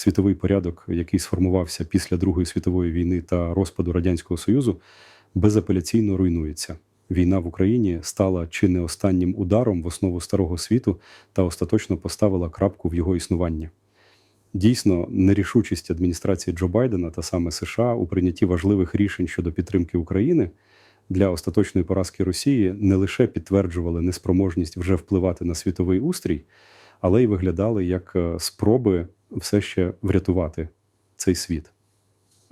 світовий порядок, який сформувався після Другої світової війни та розпаду Радянського Союзу, безапеляційно руйнується. Війна в Україні стала чи не останнім ударом в основу старого світу та остаточно поставила крапку в його існуванні. Дійсно, нерішучість адміністрації Джо Байдена та саме США у прийнятті важливих рішень щодо підтримки України для остаточної поразки Росії не лише підтверджували неспроможність вже впливати на світовий устрій, але й виглядали як е, спроби все ще врятувати цей світ.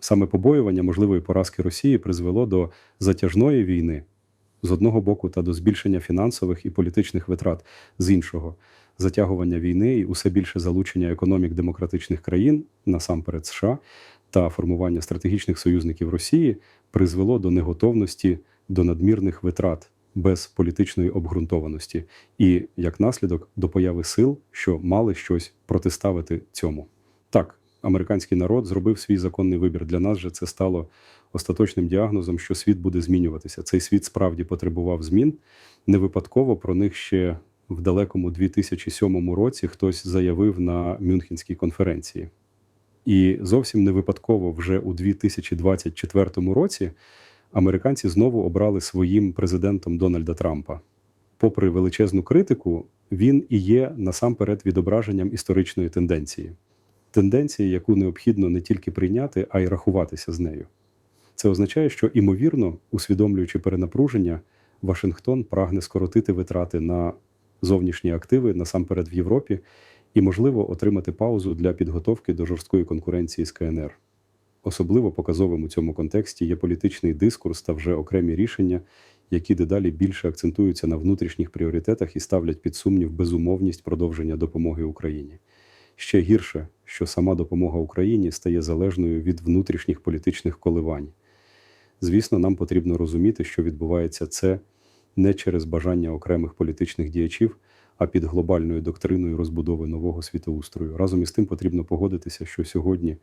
Саме побоювання можливої поразки Росії призвело до затяжної війни з одного боку та до збільшення фінансових і політичних витрат з іншого, затягування війни і усе більше залучення економік демократичних країн, насамперед США, та формування стратегічних союзників Росії призвело до неготовності до надмірних витрат без політичної обґрунтованості, і як наслідок до появи сил, що мали щось протиставити цьому. Так, американський народ зробив свій законний вибір. Для нас же це стало остаточним діагнозом, що світ буде змінюватися. Цей світ справді потребував змін. Не випадково про них ще в далекому 2007 році хтось заявив на Мюнхенській конференції. І зовсім не випадково вже у 2024 році американці знову обрали своїм президентом Дональда Трампа. Попри величезну критику, він і є насамперед відображенням історичної тенденції, тенденції, яку необхідно не тільки прийняти, а й рахуватися з нею. Це означає, що імовірно, усвідомлюючи перенапруження, Вашингтон прагне скоротити витрати на зовнішні активи насамперед в Європі і, можливо, отримати паузу для підготовки до жорсткої конкуренції з КНР. Особливо показовим у цьому контексті є політичний дискурс та вже окремі рішення, які дедалі більше акцентуються на внутрішніх пріоритетах і ставлять під сумнів безумовність продовження допомоги Україні. Ще гірше, що сама допомога Україні стає залежною від внутрішніх політичних коливань. Звісно, нам потрібно розуміти, що відбувається це не через бажання окремих політичних діячів, а під глобальною доктриною розбудови нового світоустрою. Разом із тим потрібно погодитися, що сьогодні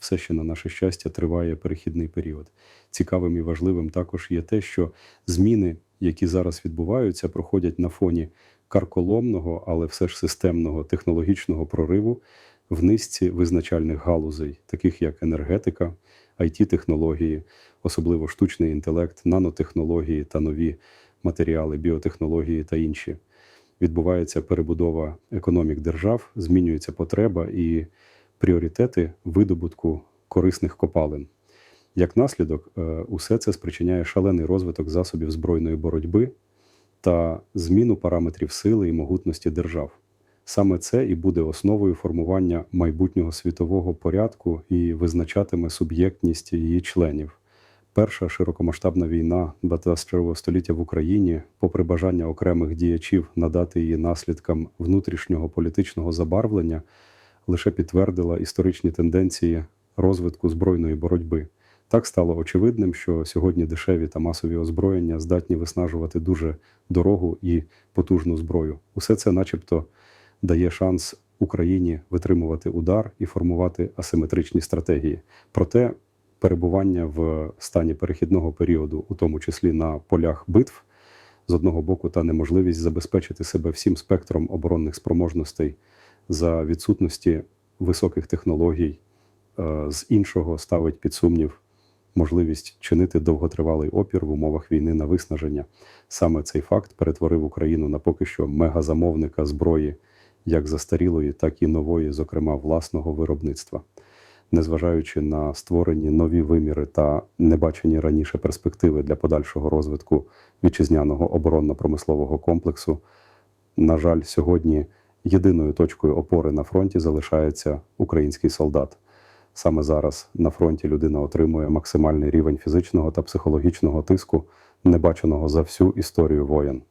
все ще на наше щастя триває перехідний період. Цікавим і важливим також є те, що зміни, які зараз відбуваються, проходять на фоні карколомного, але все ж системного технологічного прориву в низці визначальних галузей, таких як енергетика, it технології особливо штучний інтелект, нанотехнології та нові матеріали, біотехнології та інші. Відбувається перебудова економік держав, змінюється потреба і пріоритети видобутку корисних копалин. Як наслідок, е, усе це спричиняє шалений розвиток засобів збройної боротьби та зміну параметрів сили і могутності держав. Саме це і буде основою формування майбутнього світового порядку і визначатиме суб'єктність її членів. Перша широкомасштабна війна 21 століття в Україні, попри бажання окремих діячів надати її наслідкам внутрішнього політичного забарвлення, лише підтвердила історичні тенденції розвитку збройної боротьби. Так стало очевидним, що сьогодні дешеві та масові озброєння здатні виснажувати дуже дорогу і потужну зброю. Усе це, начебто, дає шанс Україні витримувати удар і формувати асиметричні стратегії. Проте перебування в стані перехідного періоду, у тому числі на полях битв, з одного боку, та неможливість забезпечити себе всім спектром оборонних спроможностей за відсутності високих технологій, е, з іншого ставить під сумнів. Можливість чинити довготривалий опір в умовах війни на виснаження. Саме цей факт перетворив Україну на поки що мегазамовника зброї, як застарілої, так і нової, зокрема власного виробництва незважаючи на створені нові виміри та небачені раніше перспективи для подальшого розвитку вітчизняного оборонно-промислового комплексу, на жаль, сьогодні єдиною точкою опори на фронті залишається український солдат. Саме зараз на фронті людина отримує максимальний рівень фізичного та психологічного тиску, небаченого за всю історію воєн.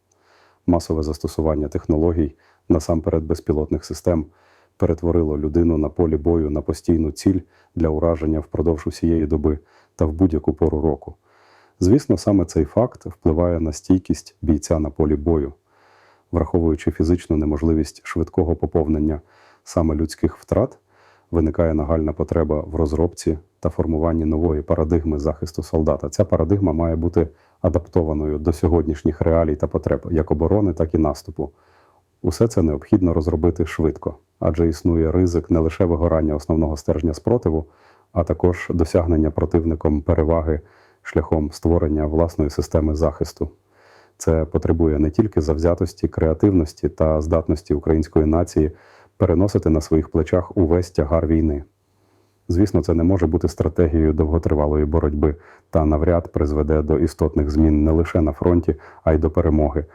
Масове застосування технологій насамперед безпілотних систем перетворило людину на полі бою на постійну ціль для ураження впродовж усієї доби та в будь-яку пору року. Звісно, саме цей факт впливає на стійкість бійця на полі бою, враховуючи фізичну неможливість швидкого поповнення саме людських втрат, виникає нагальна потреба в розробці та формуванні нової парадигми захисту солдата. Ця парадигма має бути адаптованою до сьогоднішніх реалій та потреб як оборони, так і наступу. Усе це необхідно розробити швидко, адже існує ризик не лише вигорання основного стержня спротиву, а також досягнення противником переваги шляхом створення власної системи захисту. Це потребує не тільки завзятості, креативності та здатності української нації переносити на своїх плечах увесь тягар війни. Звісно, це не може бути стратегією довготривалої боротьби та навряд призведе до істотних змін не лише на фронті, а й до перемоги.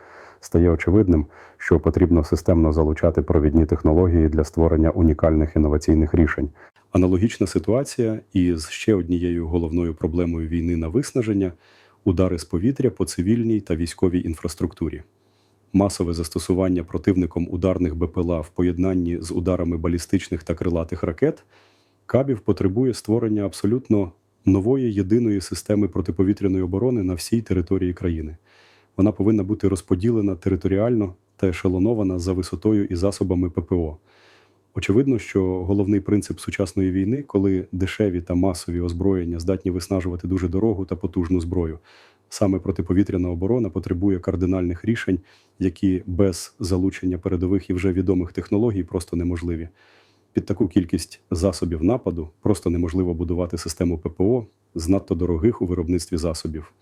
Стає очевидним, що потрібно системно залучати провідні технології для створення унікальних інноваційних рішень. Аналогічна ситуація із ще однією головною проблемою війни на виснаження удари з повітря по цивільній та військовій інфраструктурі. Масове застосування противником ударних БПЛА в поєднанні з ударами балістичних та крилатих ракет Кабів потребує створення абсолютно нової єдиної системи протиповітряної оборони на всій території країни. Вона повинна бути розподілена територіально та ешелонована за висотою і засобами ППО. Очевидно, що головний принцип сучасної війни, коли дешеві та масові озброєння здатні виснажувати дуже дорогу та потужну зброю. Саме протиповітряна оборона потребує кардинальних рішень, які без залучення передових і вже відомих технологій просто неможливі. Під таку кількість засобів нападу просто неможливо будувати систему ППО з надто дорогих у виробництві засобів.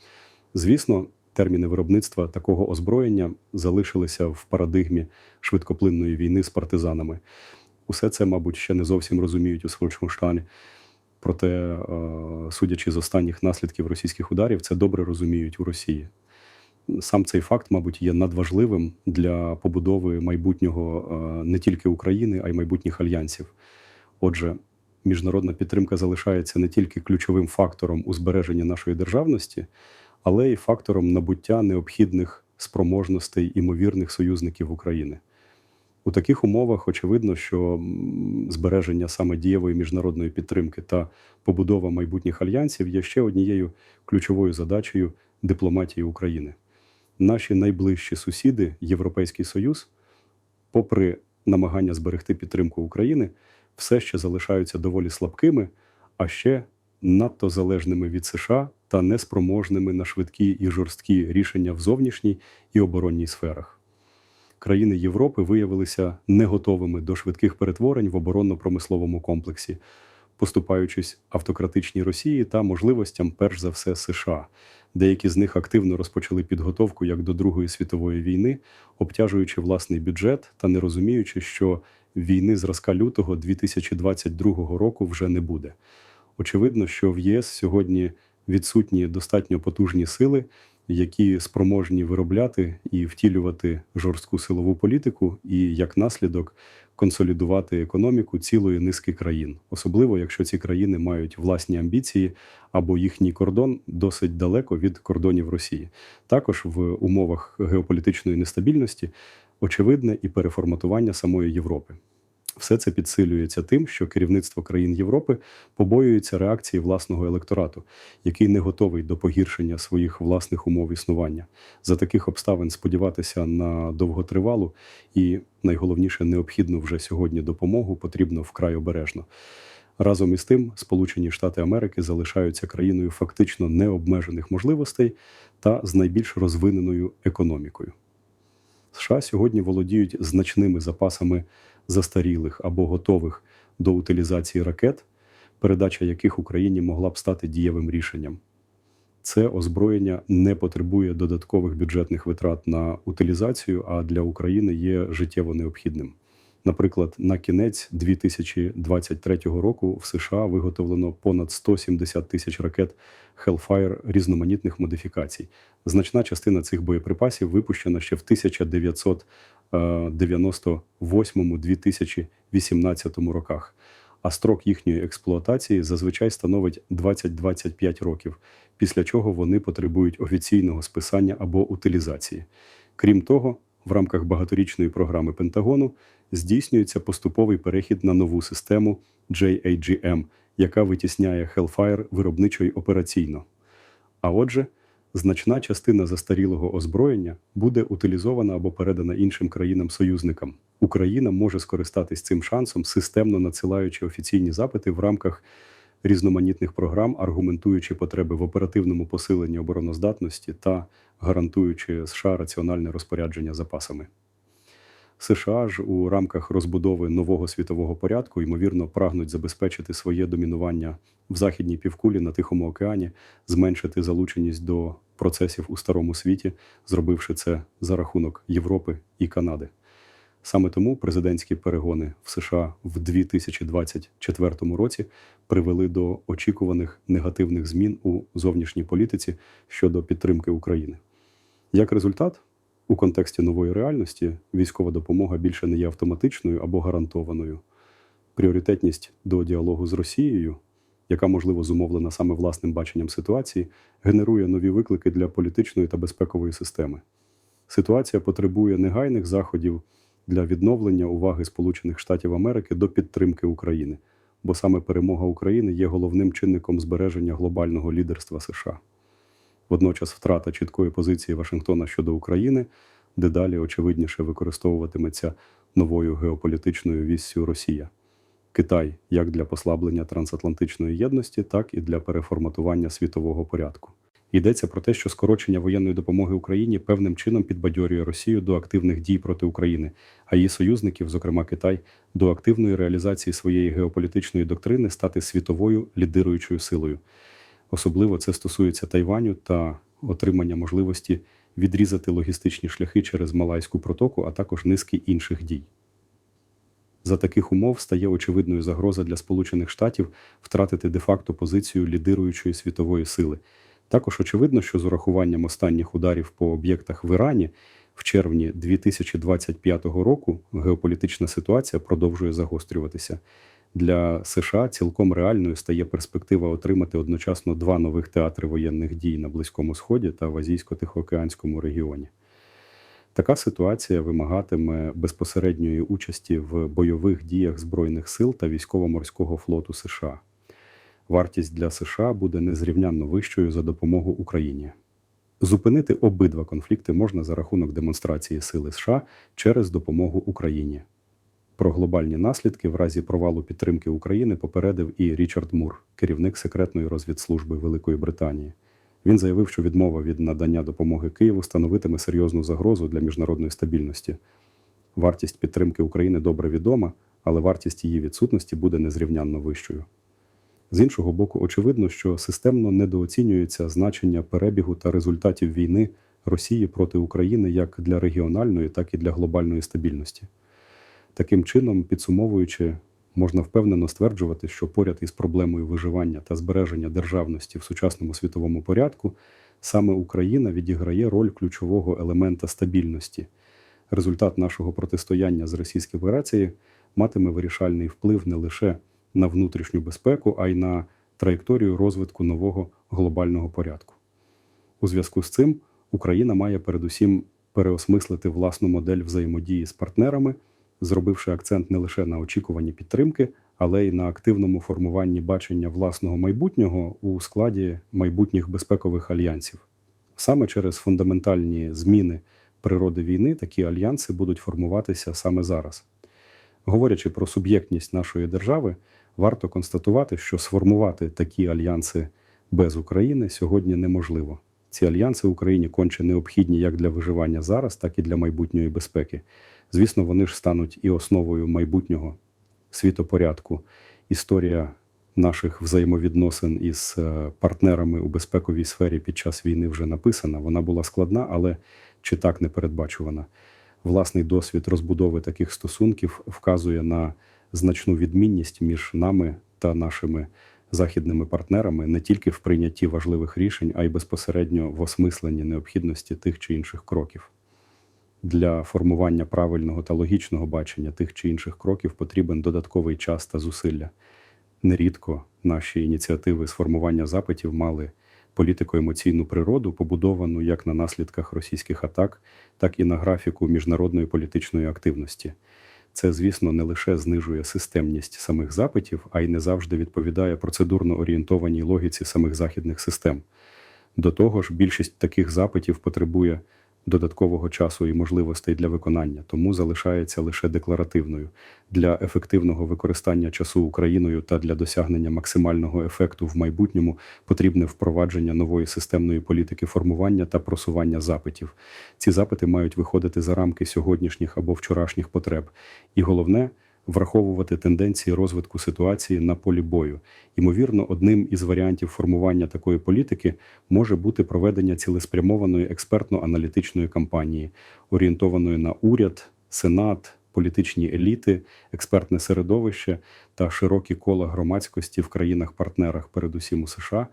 Звісно, терміни виробництва такого озброєння залишилися в парадигмі швидкоплинної війни з партизанами. Усе це, мабуть, ще не зовсім розуміють у Сфолчмуштані. Проте, е, судячи з останніх наслідків російських ударів, це добре розуміють у Росії. Сам цей факт, мабуть, є надважливим для побудови майбутнього е, не тільки України, а й майбутніх альянсів. Отже, міжнародна підтримка залишається не тільки ключовим фактором у збереженні нашої державності, але й фактором набуття необхідних спроможностей імовірних союзників України. У таких умовах очевидно, що збереження саме дієвої міжнародної підтримки та побудова майбутніх альянсів є ще однією ключовою задачею дипломатії України. Наші найближчі сусіди, Європейський Союз, попри намагання зберегти підтримку України, все ще залишаються доволі слабкими, а ще надто залежними від США та неспроможними на швидкі і жорсткі рішення в зовнішній і оборонній сферах країни Європи виявилися не готовими до швидких перетворень в оборонно-промисловому комплексі, поступаючись автократичній Росії та можливостям, перш за все, США. Деякі з них активно розпочали підготовку як до Другої світової війни, обтяжуючи власний бюджет та не розуміючи, що війни зразка лютого 2022 року вже не буде. Очевидно, що в ЄС сьогодні відсутні достатньо потужні сили, які спроможні виробляти і втілювати жорстку силову політику, і як наслідок консолідувати економіку цілої низки країн, особливо якщо ці країни мають власні амбіції або їхній кордон досить далеко від кордонів Росії. Також в умовах геополітичної нестабільності очевидне і переформатування самої Європи. Все це підсилюється тим, що керівництво країн Європи побоюється реакції власного електорату, який не готовий до погіршення своїх власних умов існування. За таких обставин сподіватися на довготривалу і найголовніше необхідну вже сьогодні допомогу потрібно вкрай обережно. Разом із тим, Сполучені Штати Америки залишаються країною фактично необмежених можливостей та з найбільш розвиненою економікою. США сьогодні володіють значними запасами застарілих або готових до утилізації ракет, передача яких Україні могла б стати дієвим рішенням. Це озброєння не потребує додаткових бюджетних витрат на утилізацію, а для України є життєво необхідним. Наприклад, на кінець 2023 року в США виготовлено понад 170 тисяч ракет Hellfire різноманітних модифікацій. Значна частина цих боєприпасів випущена ще в 1998-2018 роках. А строк їхньої експлуатації зазвичай становить 20-25 років, після чого вони потребують офіційного списання або утилізації. Крім того, в рамках багаторічної програми Пентагону здійснюється поступовий перехід на нову систему JAGM, яка витісняє Hellfire виробничо й операційно. А отже, значна частина застарілого озброєння буде утилізована або передана іншим країнам-союзникам. Україна може скористатись цим шансом, системно надсилаючи офіційні запити в рамках різноманітних програм, аргументуючи потреби в оперативному посиленні обороноздатності та гарантуючи США раціональне розпорядження запасами. США ж у рамках розбудови нового світового порядку ймовірно прагнуть забезпечити своє домінування в західній півкулі на Тихому океані, зменшити залученість до процесів у старому світі, зробивши це за рахунок Європи і Канади. Саме тому президентські перегони в США в 2024 році привели до очікуваних негативних змін у зовнішній політиці щодо підтримки України. Як результат, у контексті нової реальності військова допомога більше не є автоматичною або гарантованою. Пріоритетність до діалогу з Росією, яка можливо зумовлена саме власним баченням ситуації, генерує нові виклики для політичної та безпекової системи. Ситуація потребує негайних заходів для відновлення уваги Сполучених Штатів Америки до підтримки України, бо саме перемога України є головним чинником збереження глобального лідерства США. Водночас втрата чіткої позиції Вашингтона щодо України дедалі очевидніше використовуватиметься новою геополітичною віссю Росія. Китай як для послаблення трансатлантичної єдності, так і для переформатування світового порядку. Йдеться про те, що скорочення воєнної допомоги Україні певним чином підбадьорює Росію до активних дій проти України, а її союзників, зокрема Китай, до активної реалізації своєї геополітичної доктрини стати світовою лідируючою силою. Особливо це стосується Тайваню та отримання можливості відрізати логістичні шляхи через Малайську протоку, а також низки інших дій. За таких умов стає очевидною загроза для Сполучених Штатів втратити де-факто позицію лідируючої світової сили. Також очевидно, що з урахуванням останніх ударів по об'єктах в Ірані в червні 2025 року геополітична ситуація продовжує загострюватися. Для США цілком реальною стає перспектива отримати одночасно два нових театри воєнних дій на Близькому Сході та в Азійсько-Тихоокеанському регіоні. Така ситуація вимагатиме безпосередньої участі в бойових діях Збройних сил та військово-морського флоту США. Вартість для США буде незрівнянно вищою за допомогу Україні. Зупинити обидва конфлікти можна за рахунок демонстрації сили США через допомогу Україні. Про глобальні наслідки в разі провалу підтримки України попередив і Річард Мур, керівник секретної розвідслужби Великої Британії. Він заявив, що відмова від надання допомоги Києву становитиме серйозну загрозу для міжнародної стабільності. Вартість підтримки України добре відома, але вартість її відсутності буде незрівнянно вищою. З іншого боку, очевидно, що системно недооцінюється значення перебігу та результатів війни Росії проти України як для регіональної, так і для глобальної стабільності. Таким чином, підсумовуючи, можна впевнено стверджувати, що поряд із проблемою виживання та збереження державності в сучасному світовому порядку саме Україна відіграє роль ключового елемента стабільності. Результат нашого протистояння з Російською Федерацією матиме вирішальний вплив не лише на внутрішню безпеку, а й на траєкторію розвитку нового глобального порядку. У зв'язку з цим Україна має передусім переосмислити власну модель взаємодії з партнерами зробивши акцент не лише на очікуванні підтримки, але й на активному формуванні бачення власного майбутнього у складі майбутніх безпекових альянсів. Саме через фундаментальні зміни природи війни такі альянси будуть формуватися саме зараз. Говорячи про суб'єктність нашої держави, варто констатувати, що сформувати такі альянси без України сьогодні неможливо. Ці альянси Україні конче необхідні як для виживання зараз, так і для майбутньої безпеки. Звісно, вони ж стануть і основою майбутнього світопорядку. Історія наших взаємовідносин із е, партнерами у безпековій сфері під час війни вже написана. Вона була складна, але чи так не передбачувана. Власний досвід розбудови таких стосунків вказує на значну відмінність між нами та нашими західними партнерами не тільки в прийнятті важливих рішень, а й безпосередньо в осмисленні необхідності тих чи інших кроків. Для формування правильного та логічного бачення тих чи інших кроків потрібен додатковий час та зусилля. Нерідко наші ініціативи з формування запитів мали політико-емоційну природу, побудовану як на наслідках російських атак, так і на графіку міжнародної політичної активності. Це, звісно, не лише знижує системність самих запитів, а й не завжди відповідає процедурно орієнтованій логіці самих західних систем. До того ж, більшість таких запитів потребує додаткового часу і можливостей для виконання, тому залишається лише декларативною. Для ефективного використання часу Україною та для досягнення максимального ефекту в майбутньому потрібне впровадження нової системної політики формування та просування запитів. Ці запити мають виходити за рамки сьогоднішніх або вчорашніх потреб. І головне враховувати тенденції розвитку ситуації на полі бою. Ймовірно, одним із варіантів формування такої політики може бути проведення цілеспрямованої експертно-аналітичної кампанії, орієнтованої на уряд, сенат. Політичні еліти, експертне середовище та широкі кола громадськості в країнах-партнерах, передусім у США,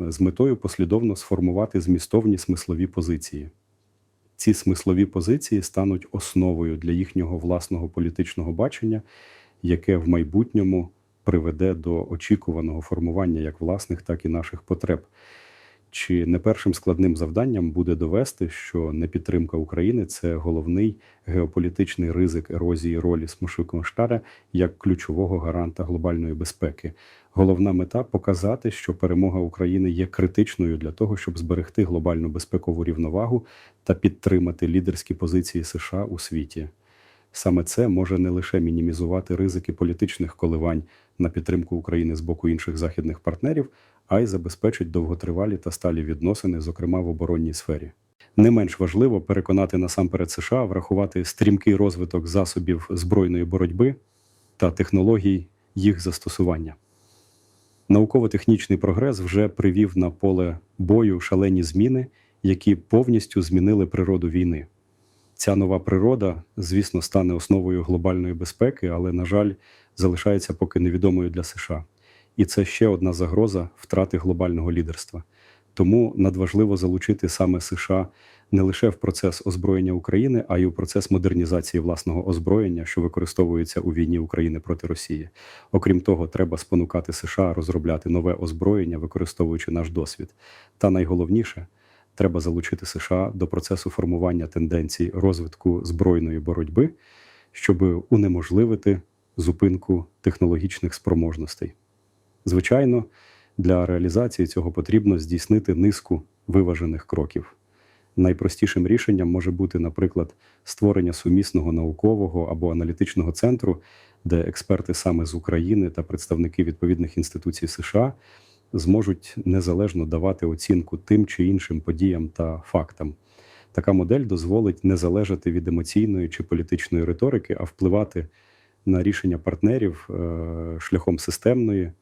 з метою послідовно сформувати змістовні смислові позиції. Ці смислові позиції стануть основою для їхнього власного політичного бачення, яке в майбутньому приведе до очікуваного формування як власних, так і наших потреб. Чи не першим складним завданням буде довести, що непідтримка України це головний геополітичний ризик ерозії ролі Смушвиконштара як ключового гаранта глобальної безпеки? Головна мета показати, що перемога України є критичною для того, щоб зберегти глобальну безпекову рівновагу та підтримати лідерські позиції США у світі. Саме це може не лише мінімізувати ризики політичних коливань на підтримку України з боку інших західних партнерів, а й забезпечить довготривалі та сталі відносини, зокрема в оборонній сфері. Не менш важливо переконати насамперед США врахувати стрімкий розвиток засобів збройної боротьби та технологій їх застосування. Науково-технічний прогрес вже привів на поле бою шалені зміни, які повністю змінили природу війни. Ця нова природа, звісно, стане основою глобальної безпеки, але, на жаль, залишається поки невідомою для США. І це ще одна загроза втрати глобального лідерства. Тому надважливо залучити саме США не лише в процес озброєння України, а й у процес модернізації власного озброєння, що використовується у війні України проти Росії. Окрім того, треба спонукати США розробляти нове озброєння, використовуючи наш досвід. Та найголовніше треба залучити США до процесу формування тенденцій розвитку збройної боротьби, щоб унеможливити зупинку технологічних спроможностей. Звичайно, для реалізації цього потрібно здійснити низку виважених кроків. Найпростішим рішенням може бути, наприклад, створення сумісного наукового або аналітичного центру, де експерти саме з України та представники відповідних інституцій США зможуть незалежно давати оцінку тим чи іншим подіям та фактам. Така модель дозволить не залежати від емоційної чи політичної риторики, а впливати на рішення партнерів е, шляхом системної,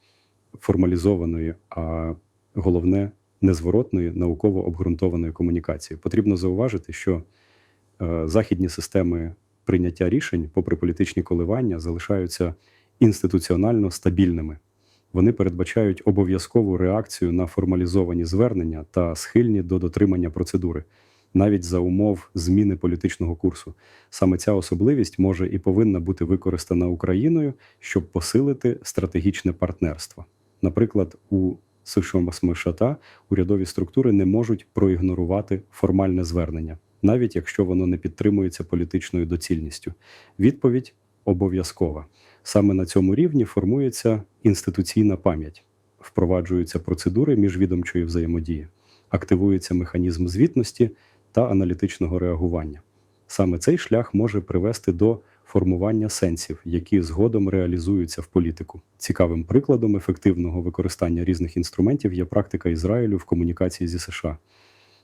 формалізованої, а головне незворотної науково обґрунтованої комунікації. Потрібно зауважити, що е, західні системи прийняття рішень, попри політичні коливання, залишаються інституціонально стабільними. Вони передбачають обов'язкову реакцію на формалізовані звернення та схильні до дотримання процедури, навіть за умов зміни політичного курсу. Саме ця особливість може і повинна бути використана Україною, щоб посилити стратегічне партнерство. Наприклад, у США урядові структури не можуть проігнорувати формальне звернення, навіть якщо воно не підтримується політичною доцільністю. Відповідь обов'язкова. Саме на цьому рівні формується інституційна пам'ять, впроваджуються процедури міжвідомчої взаємодії, активується механізм звітності та аналітичного реагування. Саме цей шлях може привести до формування сенсів, які згодом реалізуються в політику. Цікавим прикладом ефективного використання різних інструментів є практика Ізраїлю в комунікації зі США.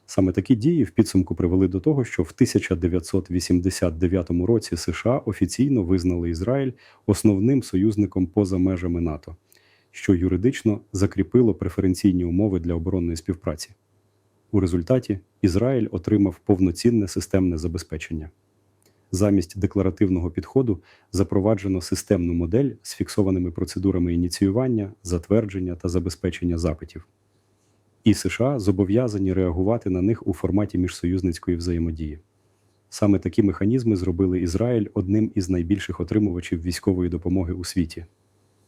Саме такі дії в підсумку привели до того, що в 1989 році США офіційно визнали Ізраїль основним союзником поза межами НАТО, що юридично закріпило преференційні умови для оборонної співпраці. У результаті Ізраїль отримав повноцінне системне забезпечення. Замість декларативного підходу запроваджено системну модель з фіксованими процедурами ініціювання, затвердження та забезпечення запитів. І США зобов'язані реагувати на них у форматі міжсоюзницької взаємодії. Саме такі механізми зробили Ізраїль одним із найбільших отримувачів військової допомоги у світі.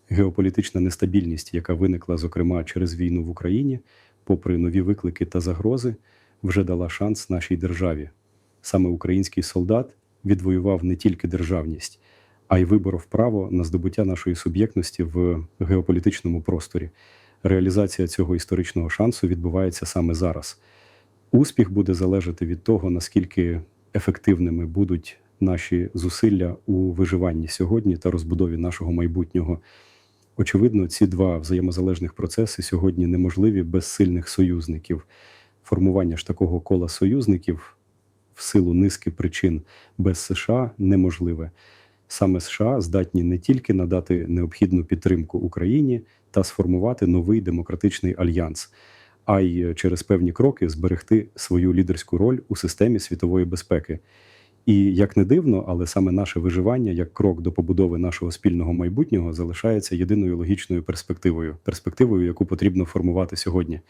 Геополітична нестабільність, яка виникла, зокрема, через війну в Україні, попри нові виклики та загрози, вже дала шанс нашій державі. Саме український солдат відвоював не тільки державність, а й виборов право на здобуття нашої суб'єктності в геополітичному просторі. Реалізація цього історичного шансу відбувається саме зараз. Успіх буде залежати від того, наскільки ефективними будуть наші зусилля у виживанні сьогодні та розбудові нашого майбутнього. Очевидно, ці два взаємозалежних процеси сьогодні неможливі без сильних союзників. Формування ж такого кола союзників в силу низки причин без США неможливе. Саме США здатні не тільки надати необхідну підтримку Україні та сформувати новий демократичний альянс, а й через певні кроки зберегти свою лідерську роль у системі світової безпеки. І як не дивно, але саме наше виживання як крок до побудови нашого спільного майбутнього залишається єдиною логічною перспективою, перспективою, яку потрібно формувати сьогодні.